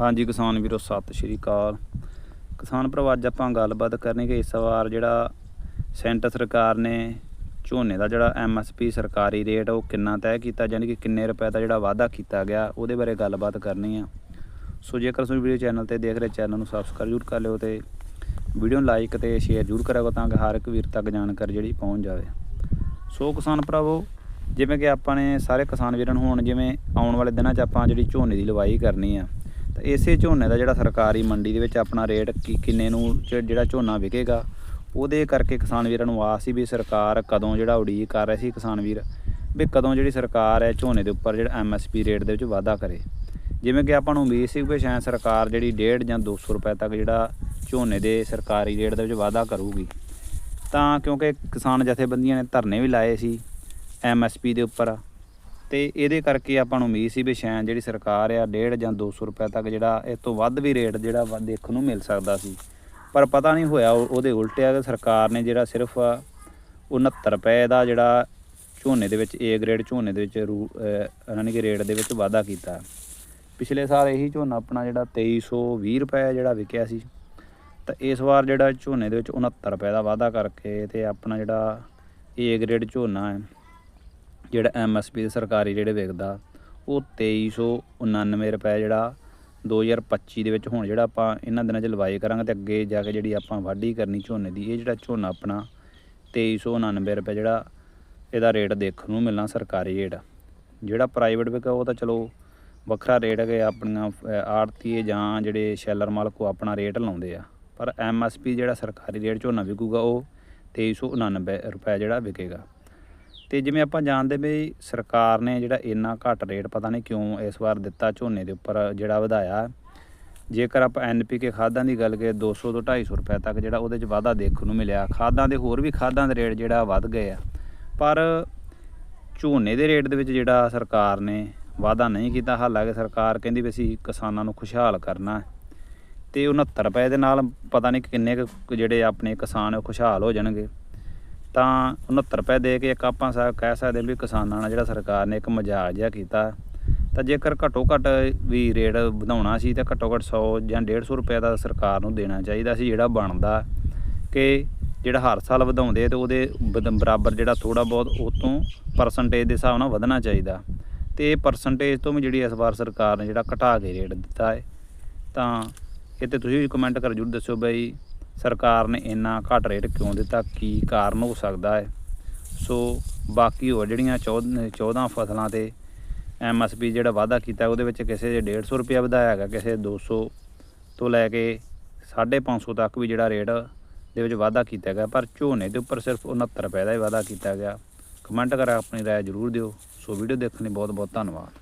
ਹਾਂਜੀ, ਕਿਸਾਨ ਵੀਰੋ, ਸਤਿ ਸ਼੍ਰੀ ਅਕਾਲ। ਕਿਸਾਨ ਭਰਾਵੋ, ਅੱਜ ਆਪਾਂ ਗੱਲਬਾਤ ਕਰਨੀ ਕਿ ਇਸ ਵਾਰ ਜਿਹੜਾ ਸੈਂਟਰ ਸਰਕਾਰ ਨੇ ਝੋਨੇ ਦਾ ਜਿਹੜਾ ਐਮਐਸਪੀ ਸਰਕਾਰੀ ਰੇਟ ਉਹ ਕਿੰਨਾ ਤੈਅ ਕੀਤਾ, ਯਾਨੀ ਕਿ ਕਿੰਨੇ ਰੁਪਏ ਦਾ ਜਿਹੜਾ ਵਾਅਦਾ ਕੀਤਾ ਗਿਆ, ਉਹਦੇ ਬਾਰੇ ਗੱਲਬਾਤ ਕਰਨੀ ਆ। ਸੋ ਜੇਕਰ ਤੁਸੀਂ ਵੀਡੀਓ ਚੈਨਲ ਤੇ ਦੇਖ ਰਹੇ, ਚੈਨਲ ਨੂੰ ਸਬਸਕ੍ਰਾਈਬ ਜ਼ਰੂਰ ਕਰ ਲਿਓ ਤੇ ਵੀਡੀਓ ਨੂੰ ਲਾਈਕ ਤੇ ਸ਼ੇਅਰ ਜ਼ਰੂਰ ਕਰਿਆ ਕਰੋ ਤਾਂ ਕਿ ਹਰ ਇੱਕ ਵੀਰ ਤੱਕ ਜਾਣਕਾਰੀ ਜਿਹੜੀ ਪਹੁੰਚ ਜਾਵੇ। ਸੋ ਕਿਸਾਨ ਭਰਾਵੋ, ਜਿਵੇਂ ਕਿ ਆਪਾਂ ਨੇ ਸਾਰੇ ਕਿਸਾਨ ਵੀਰਾਂ ਨੂੰ ਹੁਣ ਜਿਵੇਂ ਆਉਣ ਵਾਲੇ ਦਿਨਾਂ 'ਚ ਆਪਾਂ ਜਿਹੜੀ ਝੋਨੇ ਦੀ ਲਵਾਈ ਕਰਨੀ ਆ ਤਾਂ ਇਸੇ ਝੋਨੇ ਦਾ ਜਿਹੜਾ ਸਰਕਾਰੀ ਮੰਡੀ ਦੇ ਵਿੱਚ ਆਪਣਾ ਰੇਟ ਕੀ, ਕਿੰਨੇ ਨੂੰ ਜਿਹੜਾ ਝੋਨਾ ਵਿਕੇਗਾ, ਉਹਦੇ ਕਰਕੇ ਕਿਸਾਨ ਵੀਰਾਂ ਨੂੰ ਆਸ ਸੀ ਵੀ ਸਰਕਾਰ ਕਦੋਂ ਜਿਹੜਾ ਉਡੀਕ ਕਰ ਰਹੀ ਸੀ ਕਿਸਾਨ ਵੀਰ, ਵੀ ਕਦੋਂ ਜਿਹੜੀ ਸਰਕਾਰ ਹੈ ਝੋਨੇ ਦੇ ਉੱਪਰ ਜਿਹੜਾ ਐਮਐਸਪੀ ਰੇਟ ਦੇ ਵਿੱਚ ਵਾਧਾ ਕਰੇ। ਜਿਵੇਂ ਕਿ ਆਪਾਂ ਨੂੰ ਉਮੀਦ ਸੀ ਵੀ ਸ਼ਾਇਦ ਸਰਕਾਰ ਜਿਹੜੀ 1.5 ਜਾਂ 200 ਰੁਪਏ ਤੱਕ ਜਿਹੜਾ ਝੋਨੇ ਦੇ ਸਰਕਾਰੀ ਰੇਟ ਦੇ ਵਿੱਚ ਵਾਧਾ ਕਰੂਗੀ। ਤਾਂ ਕਿਉਂਕਿ ਕਿਸਾਨ ਜਥੇਬੰਦੀਆਂ ਨੇ ਧਰਨੇ ਵੀ ਲਾਏ ਸੀ ਐਮਐਸਪੀ ਦੇ ਉੱਪਰ ਤੇ ਇਹਦੇ ਕਰਕੇ ਆਪਾਂ ਨੂੰ ਉਮੀਦ ਸੀ ਵੀ ਸ਼ੈਨ ਜਿਹੜੀ ਸਰਕਾਰ ਆ 1.5 ਜਾਂ 200 ਰੁਪਏ ਤੱਕ ਜਿਹੜਾ ਇਸ ਤੋਂ ਵੱਧ ਵੀ ਰੇਟ ਜਿਹੜਾ ਵਾ ਦੇਖਣ ਨੂੰ ਮਿਲ ਸਕਦਾ ਸੀ। ਪਰ ਪਤਾ ਨਹੀਂ ਹੋਇਆ, ਉਹ- ਉਹਦੇ ਉਲਟ ਆ ਕਿ ਸਰਕਾਰ ਨੇ ਜਿਹੜਾ ਸਿਰਫ 69 ਰੁਪਏ ਦਾ ਜਿਹੜਾ ਝੋਨੇ ਦੇ ਵਿੱਚ ਏ ਗ੍ਰੇਡ ਝੋਨੇ ਦੇ ਵਿੱਚ ਰੂ ਯਾਨੀ ਕਿ ਰੇਟ ਦੇ ਵਿੱਚ ਵਾਧਾ ਕੀਤਾ। ਪਿਛਲੇ ਸਾਲ ਇਹੀ ਝੋਨਾ ਆਪਣਾ ਜਿਹੜਾ 2320 ਰੁਪਏ ਜਿਹੜਾ ਵਿਕਿਆ ਸੀ। ਤਾਂ ਇਸ ਵਾਰ ਜਿਹੜਾ ਝੋਨੇ ਦੇ ਵਿੱਚ 69 ਰੁਪਏ ਦਾ ਵਾਧਾ ਕਰਕੇ ਤੇ ਆਪਣਾ ਜਿਹੜਾ ਏ ਗ੍ਰੇਡ ਝੋਨਾ ਹੈ ਜਿਹੜਾ ਐਮਐਸਪੀ ਦੇ ਸਰਕਾਰੀ ਜਿਹੜੇ ਵਿਕਦਾ, ਉਹ 2399 ਰੁਪਏ ਜਿਹੜਾ 2025 ਦੇ ਵਿੱਚ ਹੁਣ ਜਿਹੜਾ ਆਪਾਂ ਇਹਨਾਂ ਦਿਨਾਂ 'ਚ ਲਵਾਈ ਕਰਾਂਗੇ ਤੇ ਅੱਗੇ ਜਾ ਕੇ ਜਿਹੜੀ ਆਪਾਂ ਵਾਢੀ ਕਰਨੀ ਝੋਨੇ ਦੀ, ਇਹ ਜਿਹੜਾ ਝੋਨਾ ਆਪਣਾ 2399 ਰੁਪਏ ਜਿਹੜਾ ਇਹਦਾ ਰੇਟ ਦੇਖਣ ਨੂੰ ਮਿਲਣਾ ਸਰਕਾਰੀ ਰੇਟ। ਜਿਹੜਾ ਪ੍ਰਾਈਵੇਟ ਵਿਕਾ ਉਹ ਤਾਂ ਚਲੋ ਵੱਖਰਾ ਰੇਟ ਹੈ ਆਪਣੀਆਂ ਆੜਤੀਏ ਜਾਂ ਜਿਹੜੇ ਸ਼ੈਲਰ ਮਾਲਕ ਉਹ ਆਪਣਾ ਰੇਟ ਲਾਉਂਦੇ ਆ। ਪਰ ਐਮਐਸਪੀ ਜਿਹੜਾ ਸਰਕਾਰੀ ਰੇਟ ਝੋਨਾ ਵਿਕੂਗਾ, ਉਹ 2399 ਰੁਪਏ ਜਿਹੜਾ ਵਿਕੇਗਾ। ਤੇ ਜਿਵੇਂ ਆਪਾਂ ਜਾਣਦੇ ਵੀ ਸਰਕਾਰ ਨੇ ਜਿਹੜਾ ਇੰਨਾ ਘੱਟ ਰੇਟ ਪਤਾ ਨਹੀਂ ਕਿਉਂ ਇਸ ਵਾਰ ਦਿੱਤਾ ਝੋਨੇ ਦੇ ਉੱਪਰ ਜਿਹੜਾ ਵਧਾਇਆ। ਜੇਕਰ ਆਪਾਂ ਐਨਪੀਕੇ ਖਾਦਾਂ ਦੀ ਗੱਲ ਕਰੀਏ 200 ਤੋਂ 250 ਰੁਪਏ ਤੱਕ ਜਿਹੜਾ ਉਹਦੇ 'ਚ ਵਾਧਾ ਦੇਖਣ ਨੂੰ ਮਿਲਿਆ। ਖਾਦਾਂ ਦੇ ਹੋਰ ਵੀ ਖਾਦਾਂ ਦੇ ਰੇਟ ਜਿਹੜਾ ਵੱਧ ਗਏ ਆ। ਪਰ ਝੋਨੇ ਦੇ ਰੇਟ ਦੇ ਵਿੱਚ ਜਿਹੜਾ ਸਰਕਾਰ ਨੇ ਵਾਅਦਾ ਨਹੀਂ ਕੀਤਾ, ਹਾਲਾਂਕਿ ਸਰਕਾਰ ਕਹਿੰਦੀ ਵੀ ਅਸੀਂ ਕਿਸਾਨਾਂ ਨੂੰ ਖੁਸ਼ਹਾਲ ਕਰਨਾ ਹੈ। ਤੇ 69 ਰੁਪਏ ਦੇ ਨਾਲ ਪਤਾ ਨਹੀਂ ਕਿੰਨੇ ਕੁ ਜਿਹੜੇ ਆਪਣੇ ਕਿਸਾਨ ਉਹ ਖੁਸ਼ਹਾਲ ਹੋ ਜਾਣਗੇ। ਤਾਂ 69 ਰੁਪਏ ਦੇ ਕੇ ਇੱਕ ਆਪਾਂ ਸਾ, ਕਹਿ ਸਕਦੇ ਵੀ ਕਿਸਾਨਾਂ ਨਾਲ ਜਿਹੜਾ ਸਰਕਾਰ ਨੇ ਇੱਕ ਮਜ਼ਾਕ ਜਿਹਾ ਕੀਤਾ। ਤਾਂ ਜੇਕਰ ਘੱਟੋ ਘੱਟ ਵੀ ਰੇਟ ਵਧਾਉਣਾ ਸੀ ਤਾਂ ਘੱਟੋ ਘੱਟ 100 ਜਾਂ 150 ਰੁਪਏ ਦਾ ਸਰਕਾਰ ਨੂੰ ਦੇਣਾ ਚਾਹੀਦਾ ਸੀ ਜਿਹੜਾ ਬਣਦਾ ਕਿ ਜਿਹੜਾ ਹਰ ਸਾਲ ਵਧਾਉਂਦੇ ਤੇ ਉਹਦੇ ਬਦ- ਬਰਾਬਰ ਜਿਹੜਾ ਥੋੜਾ ਬਹੁਤ ਉਹ ਤੋਂ ਪਰਸੈਂਟੇਜ ਦੇ ਹਿਸਾਬ ਨਾਲ ਵਧਣਾ ਚਾਹੀਦਾ। ਤੇ ਇਹ ਪਰਸੈਂਟੇਜ ਤੋਂ ਵੀ ਜਿਹੜੀ ਇਸ ਵਾਰ ਸਰਕਾਰ ਨੇ ਜਿਹੜਾ ਘਟਾ ਕੇ ਰੇਟ ਦਿੱਤਾ ਹੈ। ਤਾਂ ਇਹ ਤੇ ਤੁਸੀਂ ਵੀ ਕਮੈਂਟ ਕਰ ਜਰੂਰ ਦੱਸਿਓ ਬਈ ਸਰਕਾਰ ਨੇ ਇੰਨਾ ਘੱਟ ਰੇਟ ਕਿਉਂ ਦਿੱਤਾ? ਕੀ ਕਾਰਨ ਹੋ ਸਕਦਾ ਹੈ? ਸੋ ਬਾਕੀ ਹੋਰ ਜਿਹੜੀਆਂ 14 ਫਸਲਾਂ ਤੇ ਐਮਐਸਪੀ ਜਿਹੜਾ ਵਾਅਦਾ ਕੀਤਾ, ਉਹਦੇ ਵਿੱਚ ਕਿਸੇ ਦੇ 150 ਰੁਪਇਆ ਵਧਾਇਆ ਹੈਗਾ ਕਿਸੇ ਦੇ 200 ਤੋਂ ਲੈ ਕੇ 550 ਤੱਕ ਵੀ ਜਿਹੜਾ ਰੇਟ ਦੇ ਵਿੱਚ ਵਾਅਦਾ ਕੀਤਾ ਗਿਆ। ਪਰ ਝੋਨੇ ਦੇ ਉੱਪਰ ਸਿਰਫ 69 ਰੁਪਏ ਦਾ ਹੀ ਵਾਅਦਾ ਕੀਤਾ ਗਿਆ। ਕਮੈਂਟ ਕਰ ਆਪਣੀ ਰਾਏ ਜਰੂਰ ਦਿਓ। ਸੋ ਵੀਡੀਓ ਦੇਖਣ ਲਈ ਬਹੁਤ ਬਹੁਤ ਧੰਨਵਾਦ।